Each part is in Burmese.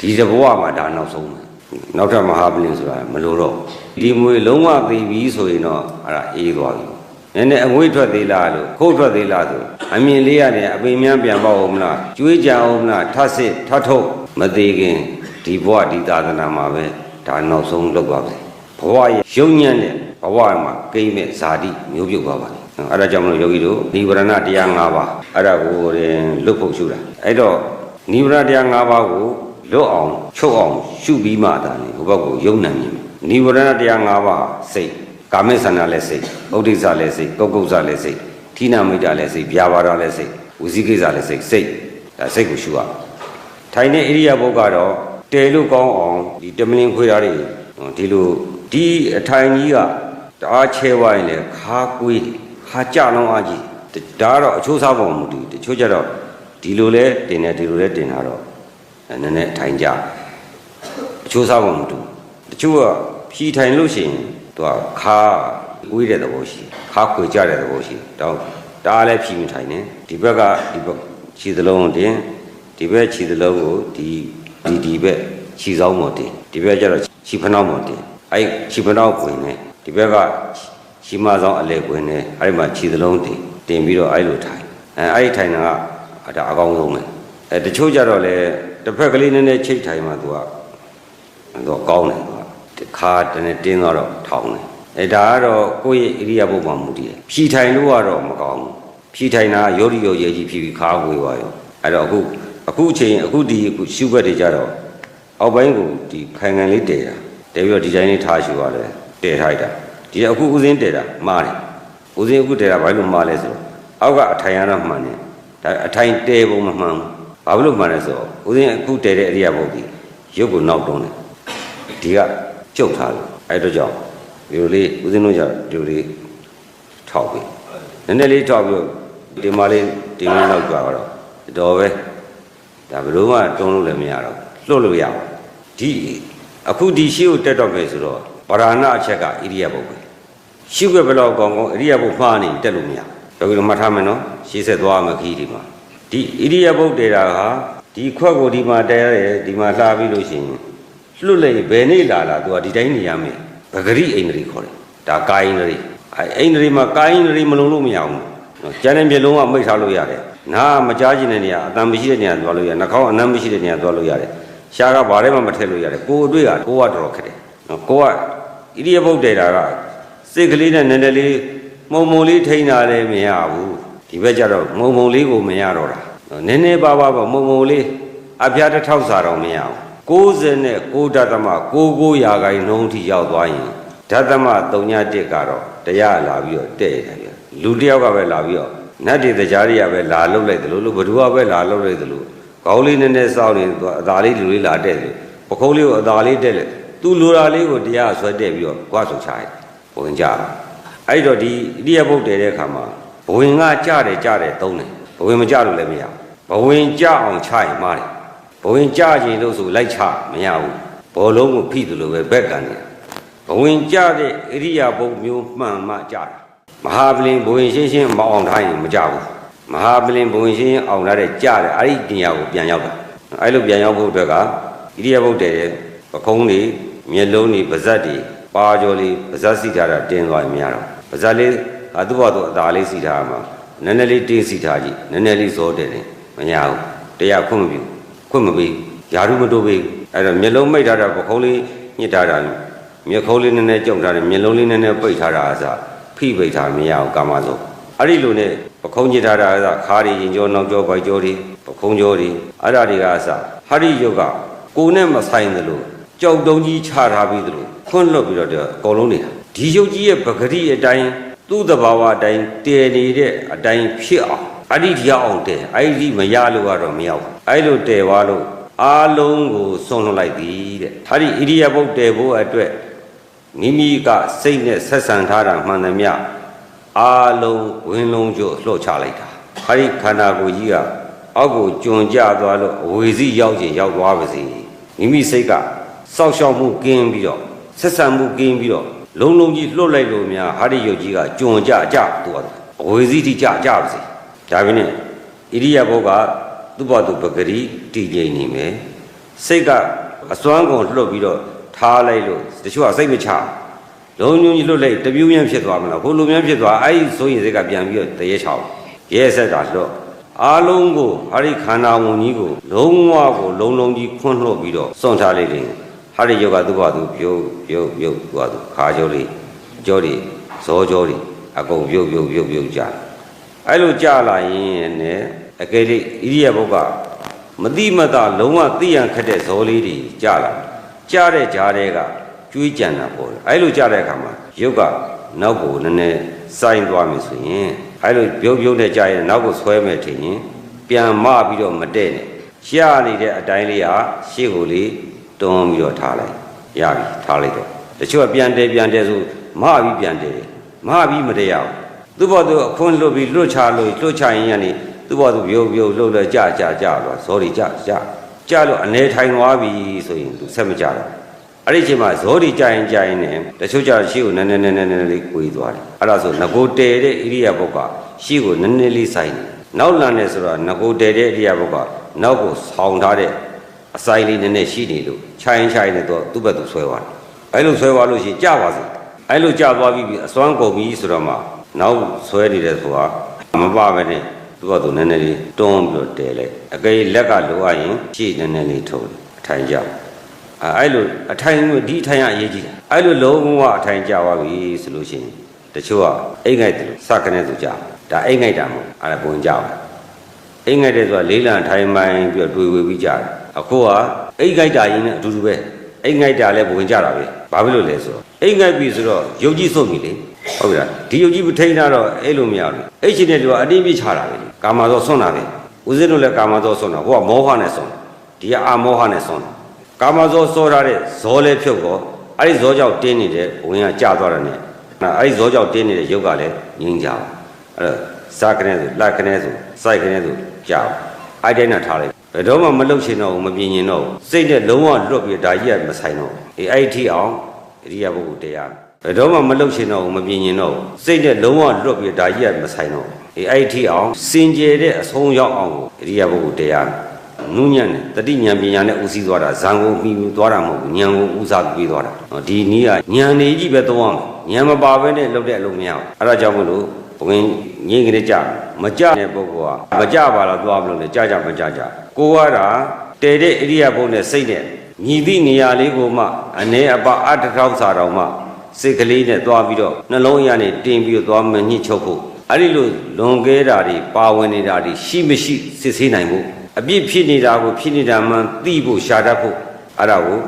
ဒီတဘဝမှာဒါနောက်ဆုံးပဲနောက်ထပ်မဟာပလင်ဆိုတာမလိုတော့ဘူးဒီမွေလုံးဝသိပြီဆိုရင်တော့အဲ့ဒါအေးသွားပြီနည်းနည်းအငွေ့ထွက်သေးလားလို့ခိုးထွက်သေးလားဆိုအမြင်လေးရတယ်အပင်များပြန်ပေါ့အောင်မလားကျွေးကြအောင်မလားထပ်စစ်ထပ်ထုတ်မသေးခင်ဒီဘဝဒီသာသနာမှာပဲဒါနောက်ဆုံးလောက်ပါပဲဘဝရဲ့ရုံညံ့တဲ့ဘဝမှာကိမ့်မဲ့ဇာတိမျိုးပြုတ်သွားပါလေအဲ့ဒါကြောင့်မလို့ယောဂီတို့နိဗ္ဗာန်တရား၅ပါးအဲ့ဒါကိုရင်လွတ်ဖို့ရှုတာအဲ့တော့နိဗ္ဗာန်တရား၅ပါးကို လွတ်အောင်ချုပ်အောင်ရှုပြီးမှသာလေဘုဘကိုယုံနိုင်ပြီနိဗ္ဗာန်တရား၅ပါးစိတ်ကာမိဆန္ဒလည်းစိတ်ဥဒိစ္စလည်းစိတ်ကုတ်ကုတ်စလည်းစိတ်ဌိနမိတ်တာလည်းစိတ်ဗျာပါဒလည်းစိတ်ဝစီကိစ္စလည်းစိတ်စိတ်ဒါစိတ်ကိုရှုရထိုင်တဲ့ဣရိယာပုတ်ကတော့တဲလို့ကောင်းအောင်ဒီတမလင်းခွေးသားတွေဒီလိုဒီအထိုင်ကြီးကတအားချဲဝိုင်းလေခါကွေးခါကြလုံးအားကြီးဒါကတော့အချိုးစားပုံမူတည်တချို့ကြတော့ဒီလိုလဲတင်တယ်ဒီလိုလဲတင်တာတော့ နည်းနည်းထိုင်ကြအချိုးစားပုံမတူတချို့ကဖြီထိုင်လို့ရှိရင်သူကခါဝေးတဲ့သဘောရှိခါခွေကြတဲ့သဘောရှိတော့ဒါလည်းဖြီမထိုင်နဲ့ဒီဘက်ကဒီဘက်ခြေသလုံးတင်ဒီဘက်ခြေသလုံးကိုဒီဒီဒီဘက်ခြေစောင်းပေါ်တင်ဒီဘက်ကျတော့ခြေဖနှောင်းပေါ်တင်အဲ့ခြေဖနှောင်းခွင်နဲ့ဒီဘက်ကခြေမဆောင်အလဲခွင်နဲ့အဲ့မှာခြေသလုံးတင်တင်ပြီးတော့အဲ့လိုထိုင်အဲအဲ့ဒီထိုင်တာကဒါအကောင်းဆုံးပဲအဲတချို့ကြတော့လေ တစ်ဖက်ကလေးနည်းနည်းချိတ်ထိုင်မှသူကသူကကောင်းတယ်သူကတခါတည်းတင်းသွားတော့ထောင်းတယ်အဲဒါကတော့ကိုယ့်ရဲ့ဣရိယာပုတ်မှမူတည်တယ်ဖြီထိုင်လို့ကတော့မကောင်းဘူးဖြီထိုင်တာရောရီရောရဲကြီးဖြီပြီးခါဝေးသွားရောအဲ့တော့အခုအခုအချိန်အခုဒီအခုရှုဘက်တွေကြတော့အောက်ပိုင်းကိုဒီခိုင်ငံလေးတည်တာတည်ပြီးတော့ဒီတိုင်းလေးထားရှုရတယ်တည်ထားလိုက်တာဒီအခုဥစဉ်တည်တာမှားတယ်ဥစဉ်အခုတည်တာဘာလို့မှားလဲဆိုတော့အောက်ကအထိုင်ရတော့မှန်တယ်ဒါအထိုင်တည်ပုံမမှန်ဘူး ဘာလို့မှန်လဲဆိုတော့ဥစဉ်အခုတည်တဲ့အရိယာပုတ်ကြီးရုပ်ကိုနောက်တွန်းတယ်ဒီကကျုပ်ထားလို့အဲ့တော့ကြောင့်ဒီလိုလေးဥစဉ်တို့ကြဒီလိုလေးထောက်ပြီးနည်းနည်းလေးထောက်ပြီးတော့ဒီမလေးဒီမလေးနောက်ကြတော့တော်ပဲဒါဘယ်လို့မှတွန်းလို့လည်းမရတော့လွတ်လို့ရအောင်ဒီအခုဒီရှိကိုတက်တော့မယ်ဆိုတော့ပရဏအချက်ကဣရိယာပုတ်ပဲရှိခွက်ဘယ်လောက်ကောင်းကောင်းဣရိယာပုတ်မှားနေတက်လို့မရဘူးဒါကြောင့်မှတ်ထားမယ်နော်ရှေ့ဆက်သွားမယ်ခီးဒီမှာ ဒီဣရိယာပုတ်တေတာဟာဒီခွက်ကိုဒီမှာတဲရတယ်ဒီမှာလှပြီးလို့ရှိရင်လွတ်လိုက်ဘယ်နေ့လာလာသူကဒီတိုင်းနေရမယ်ပဂရိအိန္ဒြေခေါ်တယ်ဒါကာယိန္ဒြေအဲအိန္ဒြေမှာကာယိန္ဒြေမလုံးလို့မရဘူးနော်ကျန်တဲ့မျိုးလုံးကမိတ်ထားလို့ရတယ်နားမကြားခြင်းတဲ့နေရာအတန်မရှိတဲ့နေရာသွားလို့ရတယ်နှာခေါင်းအနမ်းမရှိတဲ့နေရာသွားလို့ရတယ်ရှားကဘာထဲမှမထည့်လို့ရတယ်ကိုယ်အတွေ့ကကိုယ်ကတော်တော်ခက်တယ်နော်ကိုယ်ကဣရိယပုတ်တေတာကစိတ်ကလေးနဲ့နည်းနည်းလေးမှုံမှုံလေးထိန်းတာလည်းမရဘူး ဒီဘက်ကျတော့မှုံမှုံလေးကိုမရတော့တာနော်နည်းနည်းပါးပါးပေါ့မှုံမှုံလေးအပြားတစ်ထောက်စာတော့မရဘူး60နဲ့6ဓာတ်သမ99ရာခိုင်နှုန်းထိရောက်သွားရင်ဓာတ်သမ31ကတော့တရားလာပြီးတော့တဲ့ရတယ်ဗျလူတစ်ယောက်ကပဲလာပြီးတော့နတ်တွေတရားတွေကပဲလာလှုပ်လိုက်တယ်လို့ဘဒူကပဲလာလှုပ်လိုက်တယ်လို့ခေါင်းလေးနည်းနည်းစောင်းနေသူအသာလေးလူလေးလာတဲ့တယ်ပခုံးလေးကိုအသာလေးတဲ့လေသူလိုတာလေးကိုတရားဆွဲတဲ့ပြီးတော့ကွာဆိုချရတယ်ဝင်ကြအဲ့တော့ဒီဣရိယပုတ်တယ်တဲ့အခါမှာ ဘဝင်ကကြတယ်ကြတယ်သုံးတယ်ဘဝင်မကြလို့လည်းမရဘူးဘဝင်ကြအောင်ချရင်မှားတယ်ဘဝင်ကြခြင်းလို့ဆိုလိုက်ချမရဘူးဘောလုံးကိုဖိတယ်လို့ပဲဘက်ကန်နေဘဝင်ကြတဲ့ဣရိယာပုတ်မျိုးမှန်မှကြတာမဟာပလင်ဘဝင်ရှင်းရှင်းမအောင်ထားရင်မကြဘူးမဟာပလင်ဘဝင်ရှင်းရှင်းအောင်ထားတဲ့ကြတယ်အဲ့ဒီတင်ရကိုပြန်ရောက်တာအဲ့လိုပြန်ရောက်ဖို့အတွက်ကဣရိယာပုတ်တယ်ပခုံးတွေမျက်လုံးတွေပါးစပ်တွေပါကြော်လေးပါးစပ်စီထားတာတင်းသွားရင်မရတော့ပါးစပ်လေး အတူပါတော့အသာလေးစီထားမှာနည်းနည်းလေးတင်းစီထားကြည့်နည်းနည်းလေးဇောတယ်တယ်မရဘူးတရားခွင့်မပြုခွင့်မပေးယာရုမတိုးပေးအဲ့တော့မျက်လုံးမိတ်ထားတာပခုံးလေးညှစ်ထားတာမျက်ခုံးလေးနည်းနည်းကြုံထားတယ်မျက်လုံးလေးနည်းနည်းပိတ်ထားတာအစားဖိပိတ်ထားမရဘူးကာမဆုံးအဲ့ဒီလိုနဲ့ပခုံးညှစ်ထားတာအစားခါးရီရင်ကျော်နောက်ကျော်ပိုက်ကျော်တွေပခုံးကျော်တွေအဲ့ဒါတွေကအစားဟာရိယုတ်ကကိုယ်နဲ့မဆိုင်သလိုကြောက်တုံးကြီးချထားပြီးသလိုခွန့်လွတ်ပြီးတော့အကုန်လုံးနေတာဒီယုတ်ကြီးရဲ့ပဂရိအတိုင်း သူ့တဘာဝအတိုင်းတည်နေတဲ့အတိုင်းဖြစ်အောင်အဲ့ဒီတရားအောင်တည်အဲ့ဒီမရလို့ကတော့မရောက်ဘူးအဲ့လိုတည်သွားလို့အားလုံးကိုဆုံးလွတ်လိုက်သည်တဲ့အဲ့ဒီဣရိယာပုတ်တည်ဖို့အတွက်မိမိကစိတ်နဲ့ဆက်ဆံထားတာမှန်သမျှအားလုံးဝင်းလုံးကျို့လှော့ချလိုက်တာအဲ့ဒီခန္ဓာကိုယ်ကြီးကအောက်ကိုကျွံကြသွားလို့အဝေစီရောက်ခြင်းရောက်သွားပါစေမိမိစိတ်ကစောက်ရှောက်မှုကင်းပြီးတော့ဆက်ဆံမှုကင်းပြီးတော့ လုံးလုံးကြီးလွတ်လိုက်လို့များဟာဒီယုတ်ကြီးကကျွံကြကြသူကအဝေစီတိကြကြပါစေဒါပြင်းနဲ့ဣရိယာပုတ်ကသူ့ဘသူပဂရိတည်ငြိမ်နေမယ်စိတ်ကအစွမ်းကုန်လွတ်ပြီးတော့ထားလိုက်လို့တချို့ကစိတ်မချလုံးညုံကြီးလွတ်လိုက်တပြူးရန်ဖြစ်သွားမလားဟိုလိုများဖြစ်သွားအဲ့ဒီဆိုရင်စိတ်ကပြန်ပြီးတော့တရေချောင်းရဲဆက်ကလွတ်အားလုံးကိုဟာဒီခန္ဓာဝင်ကြီးကိုလုံးဝကိုလုံးလုံးကြီးခွန့်လွတ်ပြီးတော့စွန့်ထားလိုက်တယ် ဟာဒီယောဂသူ့ဘာသူပြုတ်ပြုတ်ပြုတ်သူ့ဘာသူခါကြောလေးကြောတွေဇောကြောတွေအကုန်ပြုတ်ပြုတ်ပြုတ်ပြုတ်ကြအဲ့လိုကြလာရင်နဲ့အကယ်၍ဣရိယာပုတ်ကမတိမတလုံးဝသိရန်ခက်တဲ့ဇောလေးတွေကြလာကြတဲ့ကြားတွေကကျွေးကြံတာပေါ့လေအဲ့လိုကြတဲ့အခါမှာရုပ်ကနောက်ကိုနည်းနည်းစိုင်းသွားပြီဆိုရင်အဲ့လိုပြုတ်ပြုတ်နဲ့ကြရင်နောက်ကိုဆွဲမယ်ထင်ရင်ပြန်မပြီးတော့မတဲ့နဲ့ရှားနေတဲ့အတိုင်းလေးဟာရှေ့ကိုလေး တွန်းပြီးတော့ထားလိုက်ရပြီထားလိုက်တော့တချို့ကပြန်တယ်ပြန်တယ်ဆိုမပြီးပြန်တယ်မပြီးမတဲ့ရအောင်သူ့ဘောသူအခွန်းလွတ်ပြီးလွတ်ချလို့လွတ်ချရင်ရနေသူ့ဘောသူပြုတ်ပြုတ်လှုပ်လဲကြကြကြတော့ဇောဒီကြကြကြလို့အနေထိုင်သွားပြီဆိုရင်သူဆက်မကြတော့အဲ့ဒီအချိန်မှာဇောဒီကြရင်ကြရင်နဲ့တချို့ကြရှေ့ကိုနည်းနည်းနည်းနည်းနည်းလေးကိုီသွားတယ်အဲ့ဒါဆိုငကိုတဲတဲ့ဣရိယာပုတ်ကရှေ့ကိုနည်းနည်းလေးဆိုင်တယ်နောက်လန်နေဆိုတော့ငကိုတဲတဲ့ဣရိယာပုတ်ကနောက်ကိုဆောင်းထားတဲ့ အဆိုင်လေးနည်းနည်းရှိနေလို့ခြိုင်းခြိုင်းနဲ့တော့သူ့ဘက်သူဆွဲသွားတယ်အဲ့လိုဆွဲသွားလို့ရှိရင်ကြပါစေအဲ့လိုကြသွားပြီးပြီအစွမ်းကုန်ပြီဆိုတော့မှနောက်ဆွဲနေတယ်ဆိုတာမပါပဲနဲ့သူကသူနည်းနည်းလေးတွန်းပြီးတော့တဲလိုက်အကယ်လက်ကလိုအပ်ရင်ရှေ့နည်းနည်းလေးထုတ်တယ်အထိုင်ကြအဲအဲ့လိုအထိုင်ဒီအထိုင်ကအရေးကြီးတယ်အဲ့လိုလုံးဝအထိုင်ကြသွားပြီဆိုလို့ရှိရင်တချို့ကအိတ်ငိုက်တယ်လို့စကနေသူကြဒါအိတ်ငိုက်တာမဟုတ်အဲ့ဒါပုံကြပါအိတ်ငိုက်တယ်ဆိုတာလေးလံထိုင်မိုင်းပြီးတော့တွေ့ဝေပြီးကြတယ် အခုကအိတ်ငိုက်တာရင်းနဲ့အတူတူပဲအိတ်ငိုက်တာလည်းဝင်ကြတာပဲဘာဖြစ်လို့လဲဆိုတော့အိတ်ငိုက်ပြီဆိုတော့ယုတ်ကြည်စုပ်ပြီလေဟုတ်ပြီလားဒီယုတ်ကြီးမထိန်းတာတော့အဲ့လိုမရဘူးအဲ့ရှင်တဲ့လူကအတင်းပြချတာပဲလေကာမသောဆွန့်တာပဲဦးဇင်းတို့လည်းကာမသောဆွန့်တာဟိုကမောဟနဲ့ဆွန့်ဒီကအာမောဟနဲ့ဆွန့်ကာမသောစောထားတဲ့ဇောလည်းဖြုတ်တော့အဲ့ဒီဇောကြောင့်တင်းနေတဲ့ဝင်ကကြာသွားတယ်နဲ့အဲ့ဒီဇောကြောင့်တင်းနေတဲ့ယုတ်ကလည်းငြင်းကြပါအဲ့တော့စားကနေဆိုလက်ကနေဆိုစိုက်ကနေဆိုကြာအဲ့တိုင်းနဲ့ထားလိုက် ဘယ်တော့မှမလုတ်ချင်တော့ဘူးမပြင်းရင်တော့ဘူးစိတ်နဲ့လုံးဝလွတ်ပြီးဒါကြီးကမဆိုင်တော့ဘူးအေးအဲ့ဒီထိအောင်အရိယာပုဂ္ဂိုလ်တရားဘယ်တော့မှမလုတ်ချင်တော့ဘူးမပြင်းရင်တော့ဘူးစိတ်နဲ့လုံးဝလွတ်ပြီးဒါကြီးကမဆိုင်တော့ဘူးအေးအဲ့ဒီထိအောင်စင်ကြယ်တဲ့အဆုံးရောက်အောင်ကိုအရိယာပုဂ္ဂိုလ်တရားနုညံ့နဲ့တတိညာပညာနဲ့ဦးစီးသွားတာဇံကိုပြီးပြီးသွားတာမဟုတ်ဘူးဉာဏ်ကိုဦးစားပြီးသွားတာဟောဒီနည်းကဉာဏ်နေကြီးပဲသုံးအောင်ဉာဏ်မပါဘဲနဲ့လုပ်တဲ့အလုပ်မရဘူးအဲ့ဒါကြောင့်မလို့ ဘဝင်ငိမ့်ကနေကြမကြတဲ့ပုဂ္ဂိုလ်ကမကြပါလားသွားမလို့လေကြကြမကြကြကိုကတော့တဲတဲ့ဣရိယာပုနဲ့စိတ်နဲ့ညီသည့်နေရာလေးကိုမှအနေအပအတ္တထောက်စာတော်မှစိတ်ကလေးနဲ့သွားပြီးတော့နှလုံးရနေတင်းပြီးတော့သွားမညှစ်ချုပ်ဖို့အဲ့ဒီလိုလွန်ကဲတာတွေပါဝင်နေတာတွေရှိမရှိစစ်ဆေးနိုင်ဖို့အပြစ်ဖြစ်နေတာကိုဖြစ်နေတာမှန်သိဖို့ရှာတတ်ဖို့အဲ့ဒါကို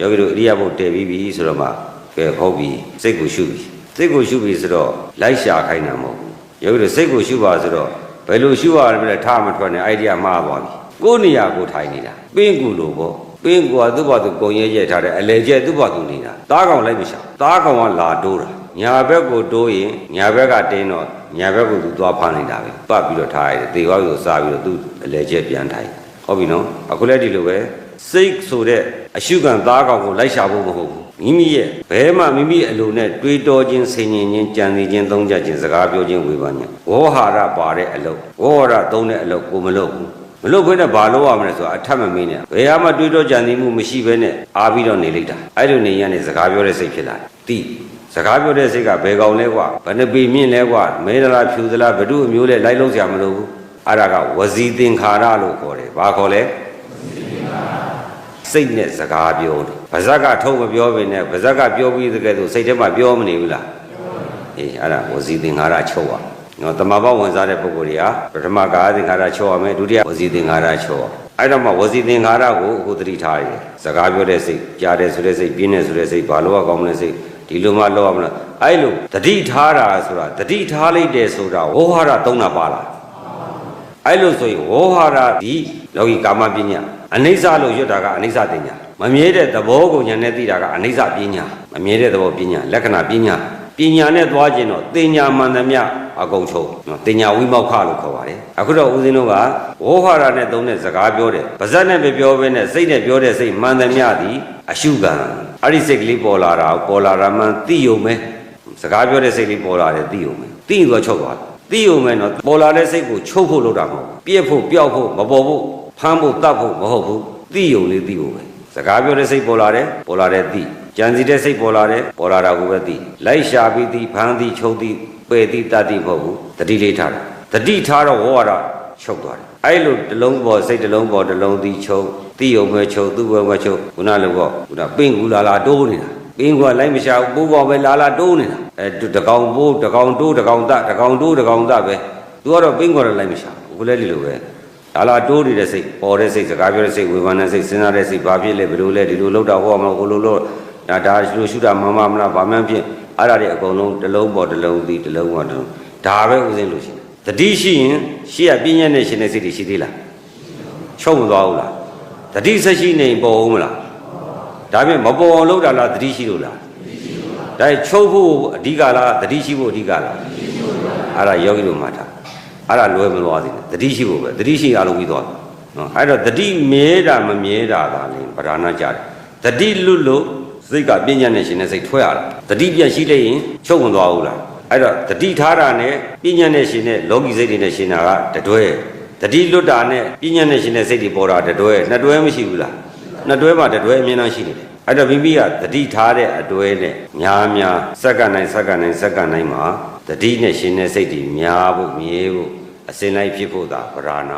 ယောဂီတို့အရိယာဘုတ်တည်ပြီးပြီဆိုတော့မှကဲဟုတ်ပြီစိတ်ကိုရှုပြီ စိတ်ကိုရှုပြီဆိုတော့လိုက်ရှာခိုင်းတာမဟုတ်ဘူးယောဂီတို့စိတ်ကိုရှုပါဆိုတော့ဘယ်လိုရှုရလဲလဲထားမထွက်နဲ့အိုင်ဒီယာမှားသွားပြီကိုယ်နေရာကိုထိုင်နေတာပင်းကူလို့ပေါ့ပင်းကွာသူ့ဘာသူကုံရဲရဲထားတယ်အလေကျဲသူ့ဘာသူနေတာသားကောင်လိုက်မရှာသားကောင်ကလာတိုးတာညာဘက်ကိုတိုးရင်ညာဘက်ကတင်းတော့ညာဘက်ကိုသူသွားဖမ်းနေတာပဲပတ်ပြီးတော့ထားရတယ်တေဝါကိုစားပြီးတော့သူ့အလေကျဲပြန်ထိုင်ဟုတ်ပြီနော်အခုလည်းဒီလိုပဲစိတ်ဆိုတဲ့အရှုခံသားကောင်ကိုလိုက်ရှာဖို့မဟုတ်ဘူး မိမိရဲ့ဘဲမှမိမိအလိုနဲ့တွေးတောခြင်းဆင်ញင်ခြင်းကြံစည်ခြင်းသုံးကြခြင်းစကားပြောခြင်းဝေဖန်ခြင်းဝေါဟာရပါတဲ့အလုပ်ဝေါဟာရသုံးတဲ့အလုပ်ကိုမလုပ်ဘူးမလုပ်ဘဲနဲ့ဘာလုပ်ရမလဲဆိုတာအထက်မမင်းနဲ့ဘယ်ဟာမှတွေးတော့ကြံသိမှုမရှိဘဲနဲ့အားပြီးတော့နေလိုက်တာအဲ့လိုနေရတဲ့စကားပြောတဲ့စိတ်ဖြစ်လာတယ်တိစကားပြောတဲ့စိတ်ကဘယ်ကောင်လဲကွာဘယ်နှပေမြင့်လဲကွာမဲဒလားဖြူသလားဘဒုအမျိုးလဲလိုက်လုံးစရာမလိုဘူးအဲ့ဒါကဝစီသင်္ခါရလို့ခေါ်တယ်ဘာခေါ်လဲ စိတ်နဲ့စကားပြောတယ်ဗဇက်ကထုတ်မပြောဘဲနဲ့ဗဇက်ကပြောပြီးတကယ်ဆိုစိတ်ထဲမှာပြောမနေဘူးလားအေးအဲ့ဒါဝစီသင်္ခါရချုပ်อ่ะနော်တမဘောဝင်စားတဲ့ပုဂ္ဂိုလ်တွေကပထမကာယသင်္ခါရချုပ်ရမယ်ဒုတိယဝစီသင်္ခါရချုပ်ရအဲ့တော့မှဝစီသင်္ခါရကိုအခုသတိထားရတယ်စကားပြောတဲ့စိတ်ကြားတဲ့ဆိုတဲ့စိတ်ပြင်းတဲ့ဆိုတဲ့စိတ်ဘာလို့ကောင်းမလဲစိတ်ဒီလိုမှလောက်ရမလားအဲ့လိုတတိထားတာဆိုတာတတိထားလိုက်တယ်ဆိုတာဝေါဟာရသုံးတာပါလား အဲ့လိုဆိုရင်ဝေါဟာရဒီလောကီကာမပညာအနိစ္စလို့ရွတ်တာကအနိစ္စတင်ညာမမြဲတဲ့သဘောကိုညာနဲ့သိတာကအနိစ္စပညာမမြဲတဲ့သဘောပညာလက္ခဏာပညာပညာနဲ့သွားခြင်းတော့တင်ညာမှန်သမျှအကုန်ချုပ်နော်တင်ညာဝိမောက္ခလို့ခေါ်ပါတယ်အခုတော့ဦးဇင်းတို့ကဝေါဟာရနဲ့သုံးတဲ့စကားပြောတယ်ပါဇက်နဲ့ပဲပြောပဲနဲ့စိတ်နဲ့ပြောတဲ့စိတ်မှန်သမျှသည်အရှုခံအဲ့ဒီစိတ်ကလေးပေါ်လာတာပေါ်လာတာမှန်သိယုံပဲစကားပြောတဲ့စိတ်လေးပေါ်လာတယ်သိယုံပဲသိရင်တော့ချုပ်သွားတယ် သိယုံမယ်နော်ပေါ်လာတဲ့စိတ်ကိုချုပ်ဖို့လုပ်တာမဟုတ်ဘူးပြည့်ဖို့ပျောက်ဖို့မပေါ်ဖို့ဖမ်းဖို့တတ်ဖို့မဟုတ်ဘူးသိယုံလေးသိဖို့ပဲစကားပြောတဲ့စိတ်ပေါ်လာတယ်ပေါ်လာတဲ့သိကြံစီတဲ့စိတ်ပေါ်လာတယ်ပေါ်လာတာကိုပဲသိလိုက်ရှာပြီးသိဖမ်းသိချုပ်သိပယ်သိတတ်သိမဟုတ်ဘူးတတိလေးထားတယ်တတိထားတော့ဝေါရချုပ်သွားတယ်အဲ့လိုတစ်လုံးပေါ်စိတ်တစ်လုံးပေါ်တစ်လုံးသိချုပ်သိယုံပဲချုပ်သူ့ဘဝချုပ်ခုနလိုပေါ့ခုနပင့်ကူလာလာတိုးနေတာပင်ကလိုက်မရှာဘူးပိုးပေါ်ပဲလာလာတိုးနေတာ အဲတကောင်ပိုးတကောင်တိုးတကောင်တတကောင်တိုးတကောင်တပဲသူကတော့ပင်ကတော့လိုက်မရှာဘူးခုလည်းဒီလိုပဲလာလာတိုးနေတဲ့စိတ်ပေါ်တဲ့စိတ်စကားပြောတဲ့စိတ်ဝေဖန်တဲ့စိတ်စဉ်းစားတဲ့စိတ်ဘာဖြစ်လဲဘယ်လိုလဲဒီလိုလောက်တာဟောမှာဟိုလိုလို့ဒါဒါလိုရှုတာမမမလားဗာမှန်းဖြစ်အဲ့ဒါတွေအကုန်လုံးတစ်လုံးပေါ်တစ်လုံးသည်တစ်လုံးပေါ်တစ်လုံးဒါပဲဥစဉ်လို့ရှိတယ်တတိရှိရင်ရှေ့ကပြင်းညက်နဲ့ရှင်တဲ့စိတ်တွေရှိသေးလားချုပ်မသွားဘူးလားတတိဆက်ရှိနေပေါ်ဦးမလားဒါပြင်မပေါ်အောင်လုပ်တာလားသတိရှိလို့လား ဒါချုပ်ဖို့အဓိကလားသတိရှိဖို့အဓိကလားအဲ့ဒါယောဂီတို့မှတ်တာအဲ့ဒါလွယ်မလို့သေးတယ်သတိရှိဖို့ပဲသတိရှိအားလုံးပြီးသွားတယ်နော်အဲ့တော့သတိမြဲတာမမြဲတာသာလေပဓာနာကြတယ်သတိလွတ်လို့စိတ်ကပြဉ္ညာနဲ့ရှင်တဲ့စိတ်ထွက်ရတာသတိပြတ်ရှိလိုက်ရင်ချုပ်ဝင်သွားဘူးလားအဲ့တော့သတိထားတာနဲ့ပြဉ္ညာနဲ့ရှင်တဲ့လောကီစိတ်တွေနဲ့ရှင်တာကတတွဲသတိလွတ်တာနဲ့ပြဉ္ညာနဲ့ရှင်တဲ့စိတ်တွေပေါ်တာတတွဲနှစ်တွဲမရှိဘူးလားနှစ်တွဲမှာတစ်တွဲအမြင်အောင်ရှိနေတယ် အဲ့တော့မိမိကတတိထားတဲ့အတွဲနဲ့များများစက္ကန့်တိုင်းစက္ကန့်တိုင်းစက္ကန့်တိုင်းမှာတတိနဲ့ရှင်တဲ့စိတ်တွေများဖို့မြဲဖို့အစဉ်လိုက်ဖြစ်ဖို့သာဗราဏ